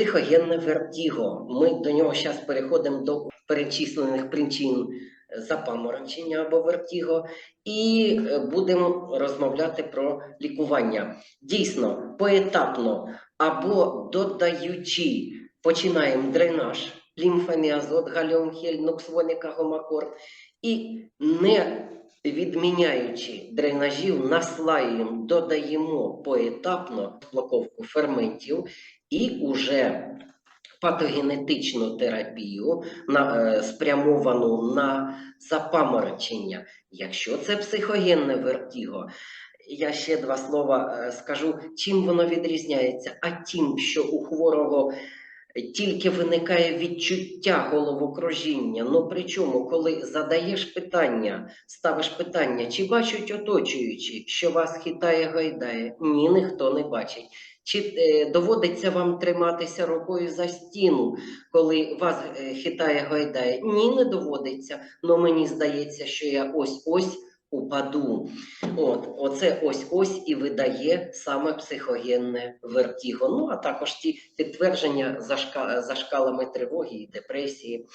психогенне вертіго. Ми до нього зараз переходимо до перечислених причин запаморочення або вертіго, і е, будемо розмовляти про лікування. Дійсно, поетапно або додаючи, починаємо дренаж, лімфаміазот, галіумхель, ноксвоніка, гомакорд, і не відміняючи дренажів, наслаюємо, додаємо поетапно блоковку ферментів і уже патогенетичну терапію на, е, спрямовану на запаморочення. Якщо це психогенне вертіго, я ще два слова е, скажу, чим воно відрізняється, а тим, що у хворого тільки виникає відчуття головокружіння. Ну причому, коли задаєш питання, ставиш питання, чи бачать оточуючі, що вас хитає гайдає? Ні, ніхто не бачить. Чи е, доводиться вам триматися рукою за стіну, коли вас е, хитає гайдає? Ні, не доводиться. Ну мені здається, що я ось ось упаду. От, оце ось ось і видає саме психогенне вертіго. Ну а також ті підтвердження за шкалами тривоги і депресії.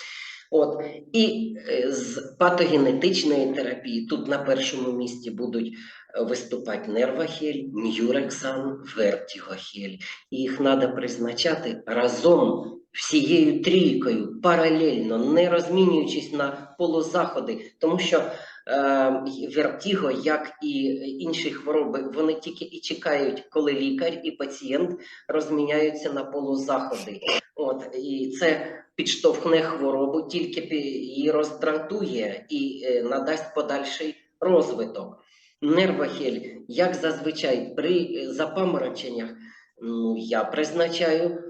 От і е, з патогенетичної терапії тут на першому місці будуть е, виступати нервахель, нюрексан, вертігохель. І їх треба призначати разом всією трійкою, паралельно, не розмінюючись на полузаходи, тому що е, вертіго, як і інші хвороби, вони тільки і чекають, коли лікар і пацієнт розміняються на полузаходи. От і це підштовхне хворобу, тільки її роздратує і е, надасть подальший розвиток. Нервахель, як зазвичай при е, запамороченнях, ну, я призначаю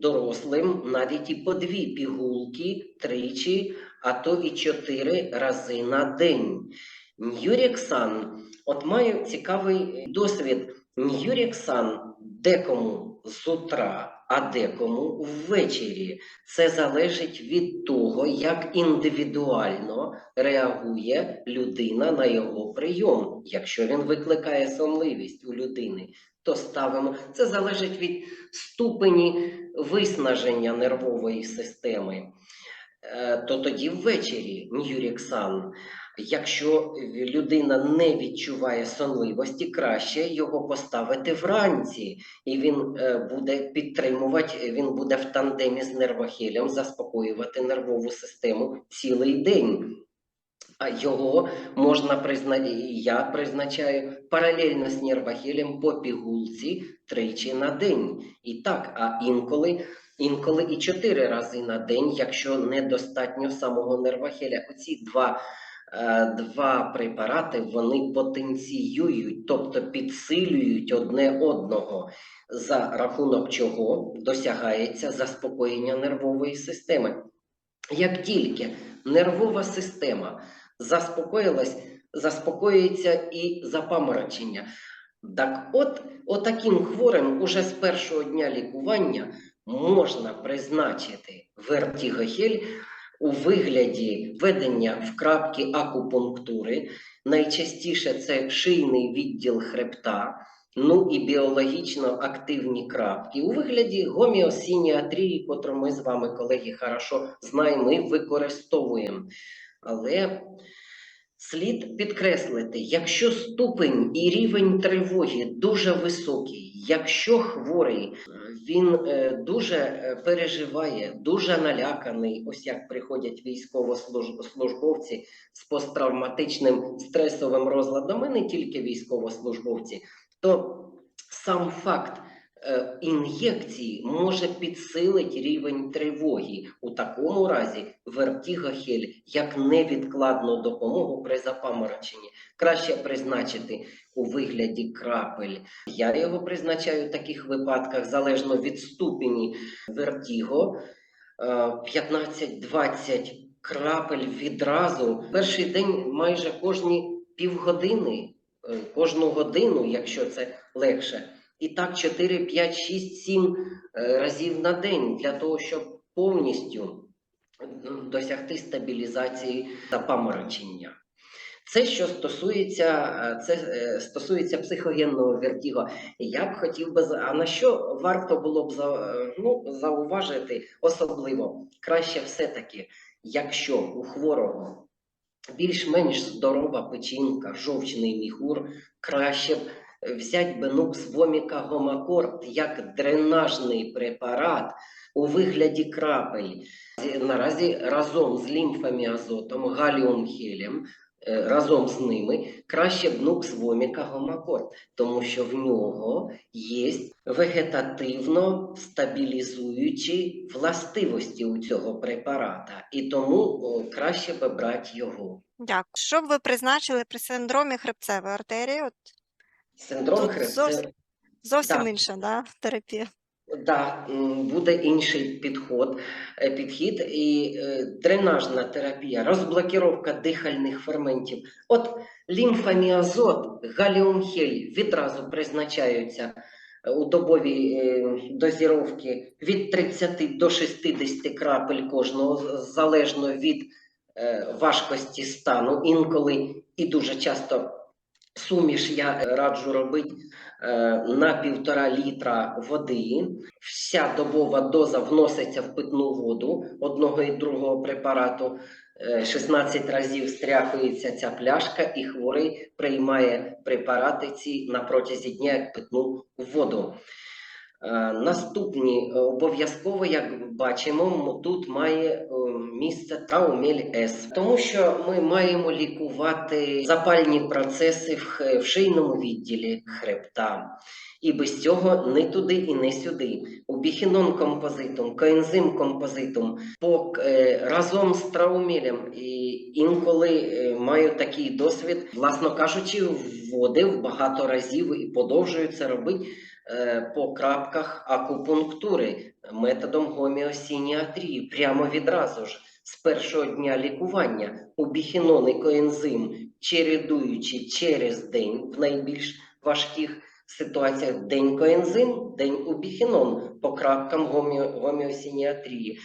дорослим навіть і по дві пігулки тричі, а то і чотири рази на день. Нюрексан, от маю цікавий досвід. Нюрексан декому з утра, а декому ввечері. Це залежить від того, як індивідуально реагує людина на його прийом. Якщо він викликає сонливість у людини, то ставимо. Це залежить від ступені виснаження нервової системи. Е, То тоді ввечері нюрексан. Якщо людина не відчуває сонливості, краще його поставити вранці, і він е, буде підтримувати, він буде в тандемі з нервохелем заспокоювати нервову систему цілий день. А його можна призначати, я призначаю паралельно з нервохелем по пігулці тричі на день. І так, а інколи, інколи і чотири рази на день, якщо недостатньо самого нервохеля. Оці два, е, два препарати вони потенціюють, тобто підсилюють одне одного, за рахунок чого досягається заспокоєння нервової системи. Як тільки нервова система заспокоїлась, заспокоюється і запаморочення. Так от, отаким хворим уже з першого дня лікування можна призначити вертігохель у вигляді введення в крапки акупунктури. Найчастіше це шийний відділ хребта, ну і біологічно активні крапки у вигляді гоміосініатрії, котру ми з вами, колеги, хорошо знаємо і використовуємо. Але слід підкреслити, якщо ступень і рівень тривоги дуже високий, якщо хворий е, він е, дуже е, переживає, дуже наляканий, ось як приходять військовослужбовці з посттравматичним стресовим розладом, і не тільки військовослужбовці, то сам факт ін'єкції може підсилити рівень тривоги. У такому разі вертігохель як невідкладну допомогу при запамороченні краще призначити у вигляді крапель. Я його призначаю в таких випадках залежно від ступені вертіго. е, 15-20 крапель відразу. Перший день майже кожні півгодини, е, кожну годину, якщо це легше. І так 4, 5, 6, 7 е, разів на день для того, щоб повністю досягти стабілізації запаморочення. Це що стосується, е, це е, стосується психогенного вертіго. Я б хотів би а на що варто було б е, ну, зауважити особливо краще все-таки, якщо у хворого більш-менш здорова печінка, жовчний міхур, краще б взяти бенукс воміка гомакорт як дренажний препарат у вигляді крапель. Наразі разом з лімфаміазотом, галіум хелем, е, разом з ними краще б нукс воміка гомакорт, тому що в нього є вегетативно стабілізуючі властивості у цього препарата, і тому краще би брати його. Дякую. Що б ви призначили при синдромі хребцевої артерії? От Синдром Тут хребця. зовсім- зовсім Так. інша да, терапія. Да, буде інший підход, е, підхід і е, дренажна терапія, розблокіровка дихальних ферментів. От лімфаміазот, галіумхель відразу призначаються е, у добовій дозіровці від 30 до 60 крапель кожного, залежно від важкості стану. Інколи і дуже часто суміш я е, раджу робити е, на півтора літра води. Вся добова доза вноситься в питну воду одного і другого препарату. Е, 16 разів стряхується ця пляшка, і хворий приймає препарати ці на протязі дня як питну воду. Е, Наступні е, обов'язково, як бачимо, тут має е, місце траумель С, тому що ми маємо лікувати запальні процеси в, шийному відділі хребта. І без цього не туди і не сюди. Убіхінон композитум, коензим композитум по, е, разом з траумелем. І інколи маю такий досвід, власно кажучи, вводив багато разів і подовжую це робити по крапках акупунктури методом гоміосініатрії прямо відразу ж з першого дня лікування убіхінон і коензим, чередуючи через день в найбільш важких ситуаціях день коензим, день убіхінон по крапкам гоміо, гоміосініатрії.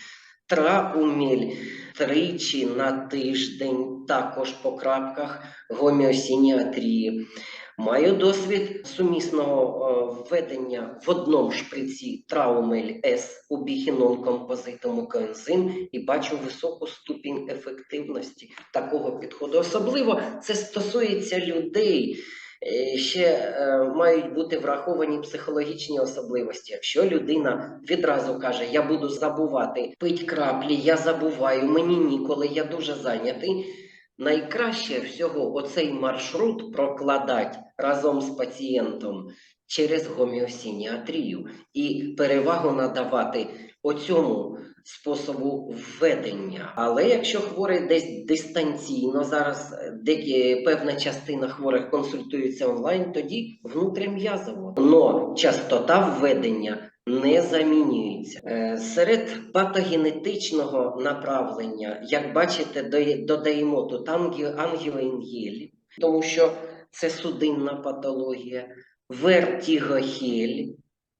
Трауміль тричі на тиждень, також по крапках гоміосініатрії. Маю досвід сумісного е, введення в одному шприці траумель С убіхінон композитом коензим і бачу високу ступінь ефективності такого підходу. Особливо це стосується людей. е, Ще е, мають бути враховані психологічні особливості. Якщо людина відразу каже: Я буду забувати пить краплі, я забуваю, мені ніколи, я дуже зайнятий. Найкраще всього оцей маршрут прокладати разом з пацієнтом через гоміосініатрію і перевагу надавати оцьому способу введення. Але якщо хворий десь дистанційно, зараз е, деякі певна частина хворих консультується онлайн, тоді внутрім'язово. Но частота введення не замінюється. Е, Серед патогенетичного направлення, як бачите, додаємо тут ангі- тому що це судинна патологія, вертігохель,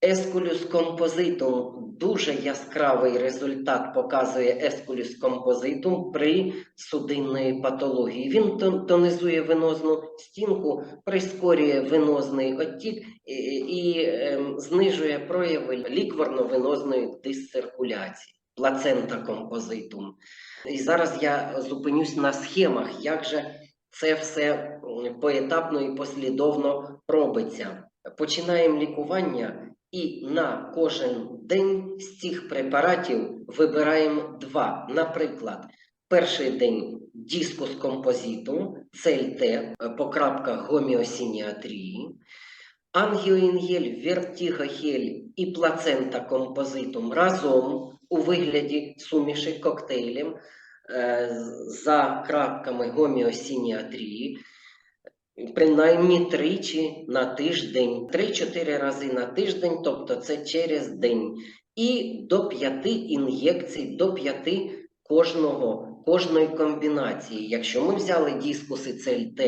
ескулюс композитум. Дуже яскравий результат показує ескулюс композитум при судинної патології. Він тон- тонізує венозну стінку, прискорює венозний оттік і, і ем, знижує прояви лікворно-венозної дисциркуляції, плацента композитум. І зараз я зупинюсь на схемах, як же це все поетапно і послідовно робиться. Починаємо лікування і на кожен день з цих препаратів вибираємо два. Наприклад, перший день дискус композитум, ЦЛТ е, по крапках гоміосініатрії, ангіоінгель, вертігохель і плацента композитум разом у вигляді суміші коктейлем е, за крапками гоміосініатрії. Принаймні тричі на тиждень, 3-4 рази на тиждень, тобто це через день, і до 5 ін'єкцій, до 5 кожного, кожної комбінації. Якщо ми взяли дискуси ЦЛТ,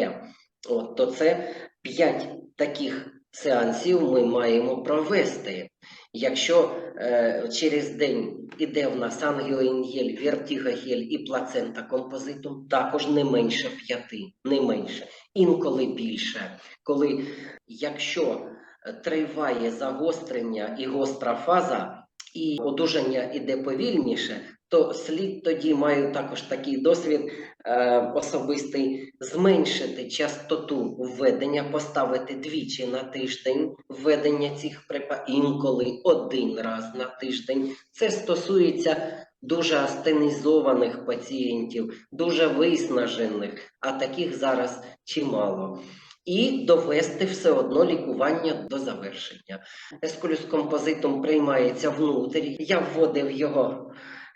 от, то це 5 таких сеансів ми маємо провести. Якщо е, через день іде в нас ангіоінгель, вертігогель і плацента композитум, також не менше п'яти, не менше, інколи більше. Коли якщо е, триває загострення і гостра фаза, і одужання іде повільніше, то слід тоді маю також такий досвід е, особистий зменшити частоту введення, поставити двічі на тиждень введення цих препаратів, інколи один раз на тиждень. Це стосується дуже астенізованих пацієнтів, дуже виснажених, а таких зараз чимало. І довести все одно лікування до завершення. Ескулюс композитум приймається внутрі. Я вводив його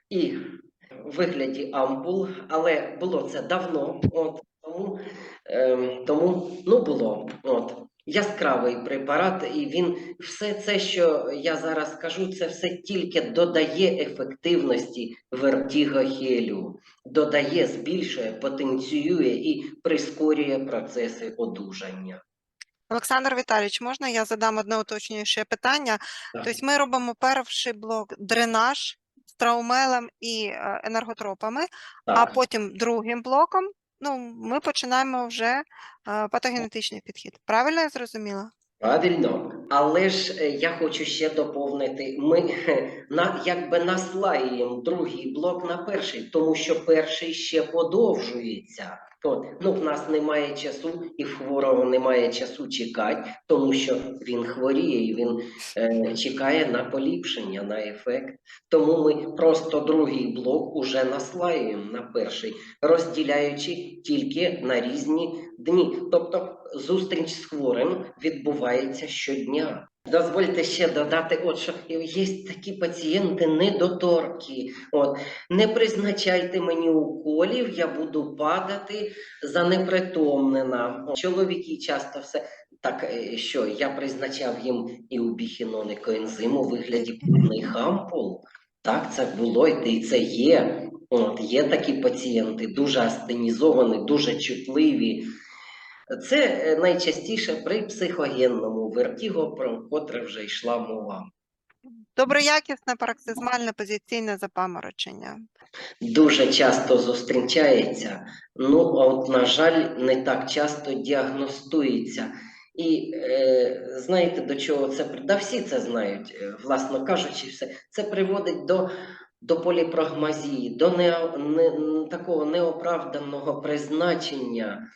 і в вигляді ампул, але було це давно. От тому, ем, тому ну було. От. Яскравий препарат, і він все це, що я зараз кажу, це все тільки додає ефективності вертігохелю, додає, збільшує, потенціює і прискорює процеси одужання. Олександр Віталійович, можна я задам одне уточнююче питання? Так. Тобто ми робимо перший блок дренаж з траумелем і е, енерготропами, а потім другим блоком ну, ми починаємо вже е, патогенетичний підхід. Правильно я зрозуміла? Правильно, але ж е, я хочу ще доповнити. Ми на якби наслаємо другий блок на перший, тому що перший ще подовжується. От, ну, в нас немає часу, і в хворого немає часу чекати, тому що він хворіє і він е, чекає на поліпшення, на ефект. Тому ми просто другий блок уже наслаюємо на перший, розділяючи тільки на різні дні. Тобто зустріч з хворим відбувається щодня. Дозвольте ще додати, от що є такі пацієнти недоторкі. От не призначайте мені уколів, я буду падати занепритомнена. Чоловіки часто все так, е, що я призначав їм і убіхінон, і коензим у вигляді повних ампул. Так, це було і це є. От, є такі пацієнти, дуже астенізовані, дуже чутливі. Це е, найчастіше при психогенному вертіго, про котре вже йшла мова. Доброякісне пароксизмальне позиційне запаморочення. Дуже часто зустрічається, ну а от, на жаль, не так часто діагностується. І е, знаєте, до чого це да всі це знають, е, власно кажучи, все це приводить до, до поліпрогмазії, до не, не, такого неоправданого призначення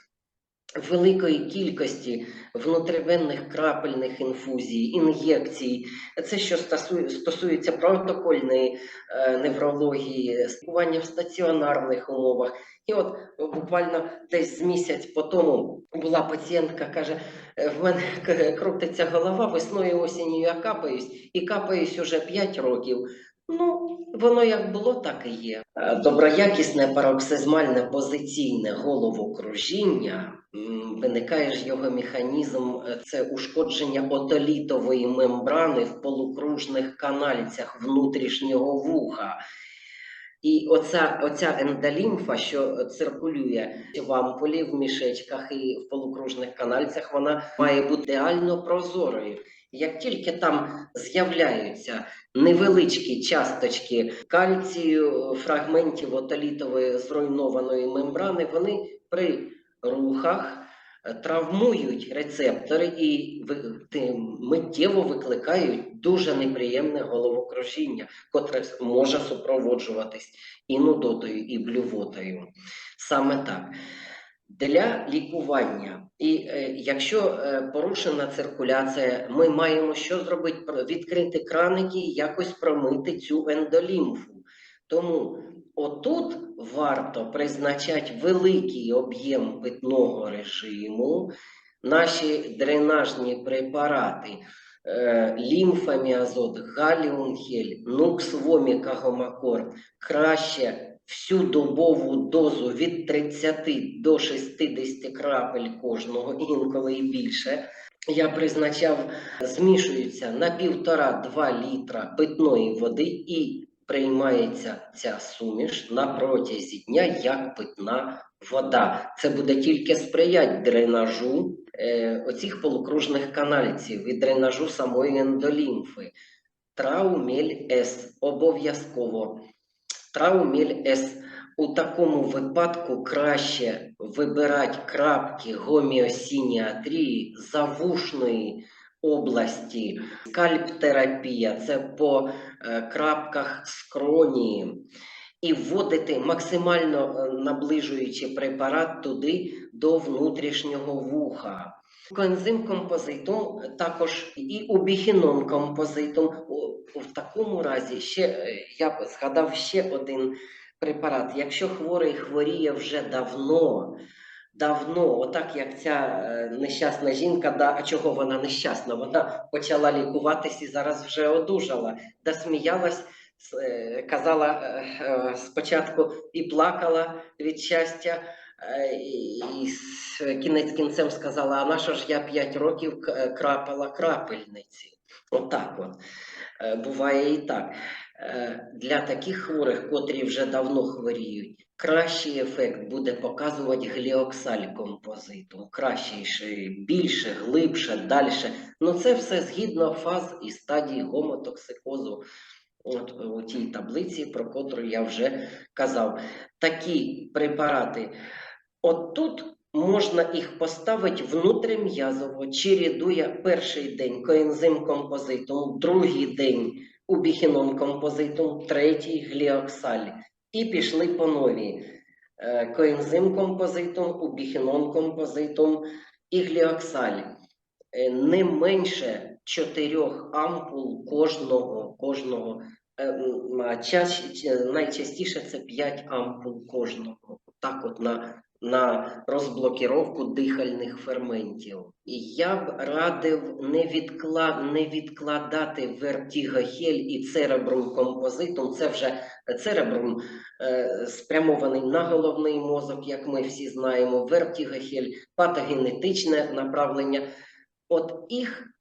великої кількості внутрівенних крапельних інфузій, ін'єкцій. Це що стосує, стосується протокольної е, неврології, спілкування в стаціонарних умовах. І от буквально десь з місяць по тому була пацієнтка, каже: «Е, в мене крутиться голова, весною осінню я капаюсь, і капаюсь уже 5 років. Ну, воно як було, так і є. Е, Доброякісне пароксизмальне позиційне головокружіння виникає ж його механізм е, це ушкодження отолітової мембрани в полукружних канальцях внутрішнього вуха. І оця, оця ендолімфа, що циркулює в ампулі, в мішечках і в полукружних канальцях, вона має бути ідеально прозорою. Як тільки там з'являються невеличкі часточки кальцію, фрагментів отолітової зруйнованої мембрани, вони при рухах е, травмують рецептори і миттєво викликають дуже неприємне головокружіння, котре може супроводжуватись і нудотою, і блювотою. Саме так. Для лікування, і е, якщо е, порушена циркуляція, ми маємо що зробити? Відкрити краники і якось промити цю ендолімфу. Тому отут варто призначати великий об'єм питного режиму, наші дренажні препарати, е, лімфаміазот, галіумхель, нукс воміка гомакор, краще всю добову дозу від 30 до 60 крапель кожного, інколи і більше. Я призначав, змішуються на півтора-два літра питної води і приймається ця суміш на протязі дня як питна вода. Це буде тільки сприяти дренажу е, оцих полукружних канальців і дренажу самої ендолімфи. Траумель С. Обов'язково. Траумель С. У такому випадку краще вибирати крапки гоміосініатрії завушної області. Скальптерапія це по е, крапках скронії. І вводити максимально е, наближуючи препарат туди до внутрішнього вуха. Коензим композитом також і убіхінон композитом. В такому разі ще е, я б згадав ще один препарат. Якщо хворий хворіє вже давно, давно, отак як ця е, нещасна жінка, да, а чого вона нещасна? Вона почала лікуватись і зараз вже одужала, да сміялась, е, казала е, е, спочатку і плакала від щастя. е, І кінець кінцем сказала: а на ж я 5 років е, крапала крапельниці? Отак от. Е, Буває і так. Е, Для таких хворих, котрі вже давно хворіють, кращий ефект буде показувати гліоксаль композиту. Кращий, більше, глибше, далі. Ну це все згідно фаз і стадій гомотоксикозу. От у тій таблиці, про котру я вже казав. Такі препарати. От тут можна їх поставити внутрім'язово, чередує перший день коензим композитум, другий день убіхінон композитум, третій гліоксаль. І пішли по новій. Е, Коензим композитум, убіхінон композитум і гліоксаль. Е, Не менше чотирьох ампул кожного, кожного Е, ч- найчастіше це 5 ампул кожного. Так от на, на розблокіровку дихальних ферментів. І я б радив не, відкла, не відкладати вертігохель і церебрум композитум. Це вже церебрум е, спрямований на головний мозок, як ми всі знаємо, вертігохель, патогенетичне направлення. От їх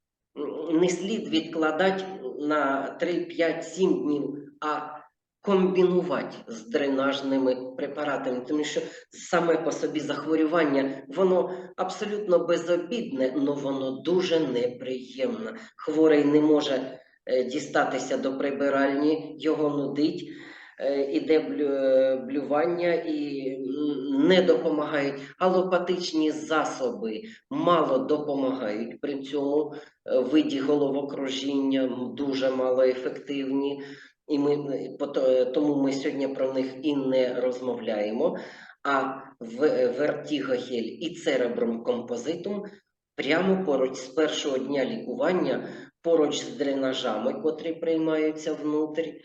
не слід відкладати на 3, 5, 7 днів, а комбінувати з дренажними препаратами, тому що саме по собі захворювання, воно абсолютно безобідне, але воно дуже неприємне. Хворий не може е, дістатися до прибиральні, його нудить. Е, Іде е, блювання і не допомагають. Алопатичні засоби мало допомагають при цьому е, виді головокружіння, дуже малоефективні. І ми тому ми сьогодні про них і не розмовляємо. А в вертігохель і церебрум композитум прямо поруч з першого дня лікування, поруч з дренажами, котрі приймаються внутрі,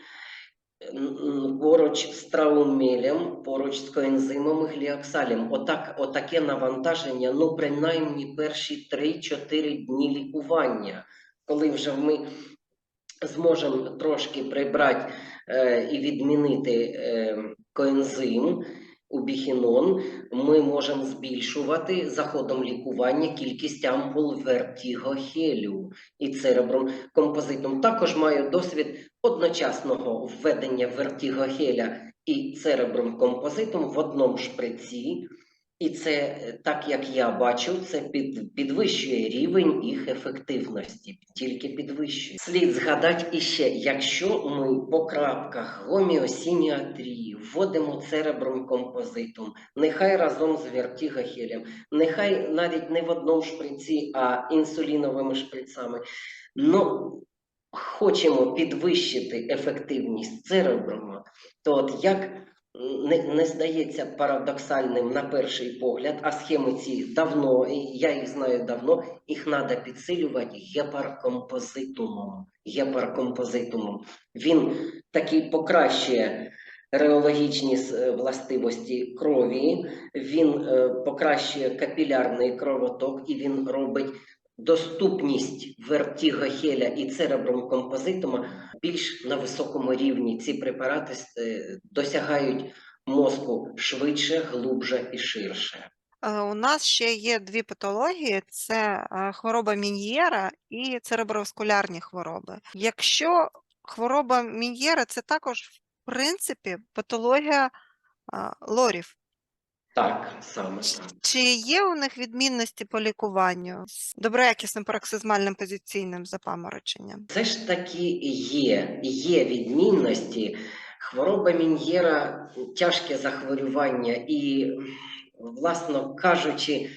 поруч з траумелем, поруч з коензимом і гліоксалем. Отак, отаке навантаження, ну принаймні перші 3-4 дні лікування, коли вже ми зможемо трошки прибрати е, і відмінити е, коензим, убіхінон, ми можемо збільшувати за ходом лікування кількість ампул вертігохелю і церебром композитом. Також маю досвід одночасного введення вертігохеля і церебром композитом в одному шприці. І це, е, так як я бачу, це під, підвищує рівень їх ефективності, тільки підвищує. Слід згадати іще, якщо ми по крапках гоміосініатрії вводимо церебром композитом, нехай разом з вертігохелем, нехай навіть не в одному шприці, а інсуліновими шприцами. Ну, хочемо підвищити ефективність цереброма, то от як не, не здається парадоксальним на перший погляд, а схеми ці давно, я їх знаю давно, їх треба підсилювати гепаркомпозитумом. Гепаркомпозитумом. Він такий покращує реологічні е, властивості крові, він е, покращує капілярний кровоток і він робить доступність вертігохеля і церебром композитума більш на високому рівні. Ці препарати е, досягають мозку швидше, глубже і ширше. Е, У нас ще є дві патології: це е, хвороба Мін'єра і цереброваскулярні хвороби. Якщо хвороба Мін'єра це також, в принципі, патологія лорів. Так, саме так. Чи є у них відмінності по лікуванню з доброякісним пароксизмальним позиційним запамороченням? Це ж таки є, є відмінності. Хвороба Мін'єра тяжке захворювання, і, власно кажучи,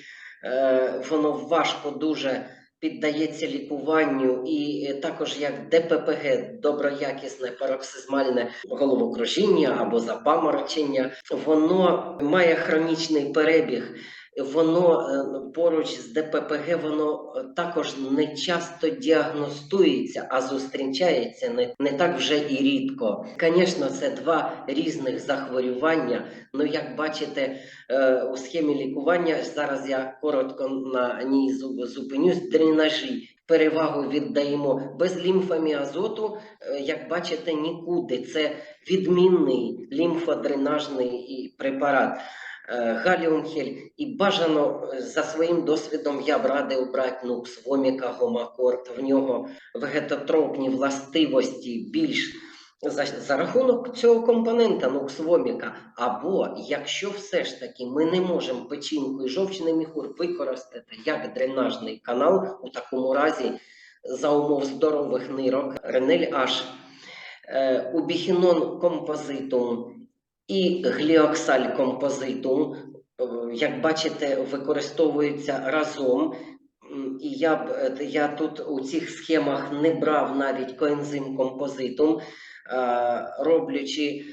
е, воно важко дуже піддається лікуванню, і е, також як ДППГ, доброякісне пароксизмальне головокружіння або запаморочення, воно має хронічний перебіг. Воно е, поруч з ДППГ воно е, також не часто діагностується, а зустрічається не, не так вже і рідко. Звісно, це два різних захворювання. Ну, як бачите, е, у схемі лікування зараз я коротко на ній зу- зупинюсь. Дренажі перевагу віддаємо без лімфоміазоту, як бачите, нікуди. Це відмінний лімфодренажний препарат. Е, Галіумхель і бажано е, за своїм досвідом я б радив брати нукс, воміка, гомакорт. В нього вегетотропні властивості більш за, за рахунок цього компонента нукс воміка. Або якщо все ж таки ми не можемо печінку і жовчний міхур використати як дренажний канал, у такому разі за умов здорових нирок, ренель H, е, убіхінон композитум і гліоксаль композитум, е, як бачите, використовуються разом. І я б е, я тут у цих схемах не брав навіть коензим композитум, е, роблячи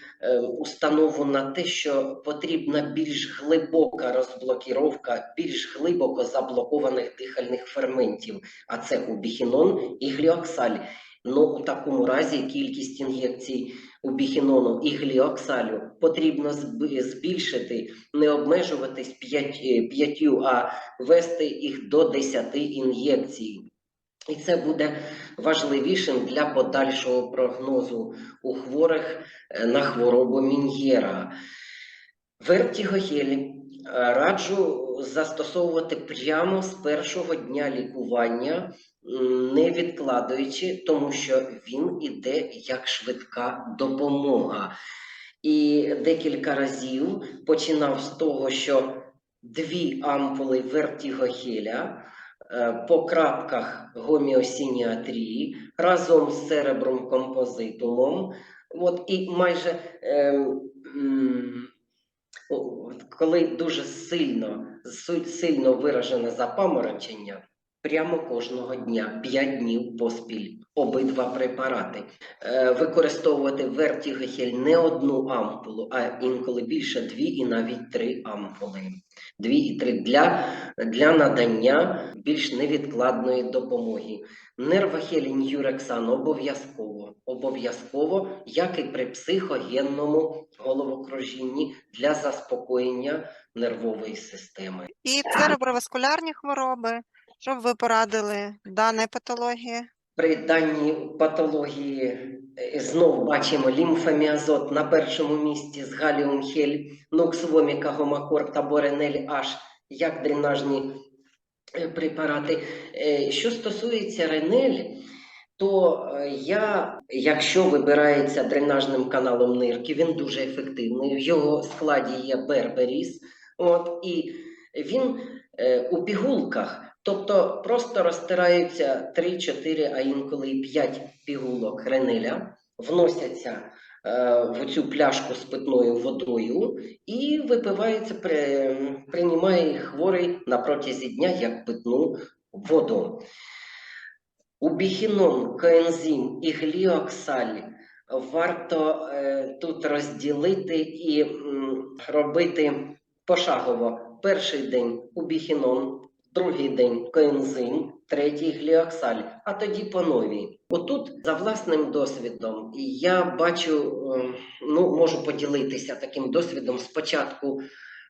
установу на те, що потрібна більш глибока розблокіровка більш глибоко заблокованих дихальних ферментів, а це убіхінон і гліоксаль. Ну, у такому разі кількість ін'єкцій убіхінону і гліоксалю потрібно збільшити, не обмежуватись 5, а вести їх до 10 ін'єкцій. І це буде важливішим для подальшого прогнозу у хворих е, на хворобу Мін'єра. Вертігогель е, раджу застосовувати прямо з першого дня лікування, не відкладаючи, тому що він іде як швидка допомога. І декілька разів починав з того, що дві ампули вертігогеля е, по крапках гоміосініатрії разом з церебром композитумом. От, і майже о, коли дуже сильно, сильно виражене запаморочення, прямо кожного дня, 5 днів поспіль, обидва препарати. Е, використовувати вертігохель не одну ампулу, а інколи більше дві і навіть три ампули. Дві і три для, для надання більш невідкладної допомоги. Нервохелін юрексан обов'язково, обов'язково, як і при психогенному головокружінні для заспокоєння нервової системи. І цереброваскулярні хвороби. Що б ви порадили даної патології? При даній патології е, знов бачимо лімфоміазот на першому місці з галіумхель, нуксвоміка, гомакорт або ренель H як дренажні е, препарати. Е, Що стосується ренель, то я, якщо вибирається дренажним каналом нирки, він дуже ефективний. В його складі є берберіс, от, і він у пігулках. Тобто просто розтираються 3-4, а інколи і 5 пігулок ренеля, вносяться е, в цю пляшку з питною водою і випивається, при, приймає хворий на протязі дня як питну воду. Убіхінон, коензим і гліоксаль варто е, тут розділити і м, робити пошагово. Перший день убіхінон, другий день коензим, третій гліоксаль, а тоді по новій. Отут, за власним досвідом, я бачу, е, ну можу поділитися таким досвідом. Спочатку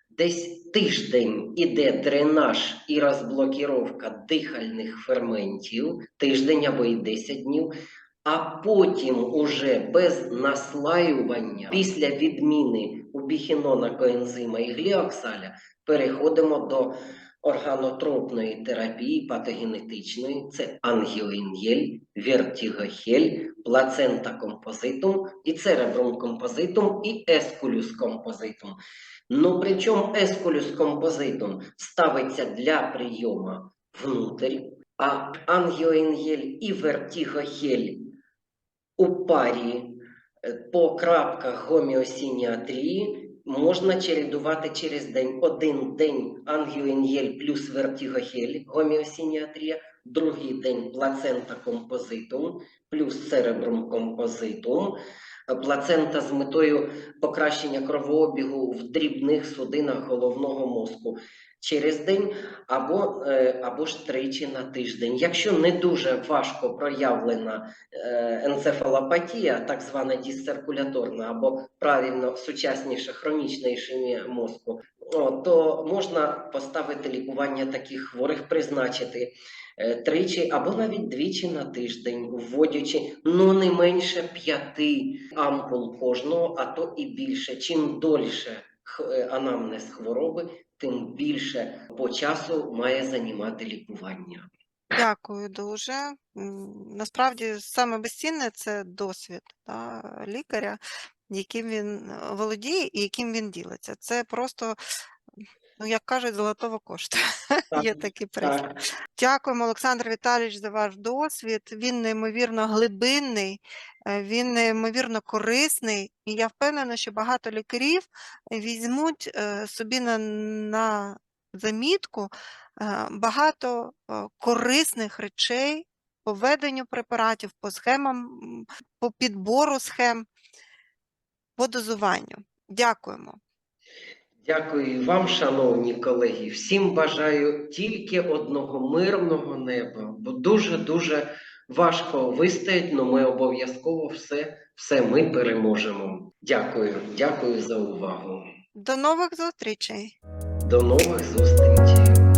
десь тиждень іде дренаж і розблокіровка дихальних ферментів, тиждень або і 10 днів. А потім уже без наслаювання, після відміни убіхінона, коензима і гліоксаля, переходимо до органотропної терапії патогенетичної. Це ангіоінгель, вертігохель, плацента композитум і церебрум композитум і ескулюс композитум. Ну, причому ескулюс композитум ставиться для прийому внутрь, а ангіоінгель і вертігохель у парі е, по крапках гоміосініатрії можна чередувати через день. Один день ангіоінгель плюс вертігохель гоміосініатрія, другий день плацента композитум плюс церебрум композитум. Плацента з метою покращення кровообігу в дрібних судинах головного мозку через день або, е, або ж тричі на тиждень. Якщо не дуже важко проявлена е, енцефалопатія, так звана дисциркуляторна, або правильно сучасніша хронічна ішемія мозку, то можна поставити лікування таких хворих, призначити е, тричі або навіть двічі на тиждень, вводячи ну не менше п'яти ампул кожного, а то і більше. Чим дольше анамнез хвороби, тим більше по часу має займати лікування. Дякую дуже. Насправді саме безцінне це досвід да, лікаря, яким він е, володіє і яким він ділиться. Це просто, ну як кажуть, золотого коштує. Є такий приклад. Так. Дякуємо, Олександр Віталійович, за ваш досвід. Він неймовірно глибинний, е, він неймовірно корисний, і я впевнена, що багато лікарів візьмуть е, собі на, на замітку е, багато корисних речей по веденню препаратів, по схемам, по підбору схем, по дозуванню. Дякуємо. Дякую і вам, шановні колеги. Всім бажаю тільки одного мирного неба, бо дуже-дуже важко вистоять, але ми обов'язково все, все ми переможемо. Дякую, дякую за увагу. До нових зустрічей! До нових зустрічей.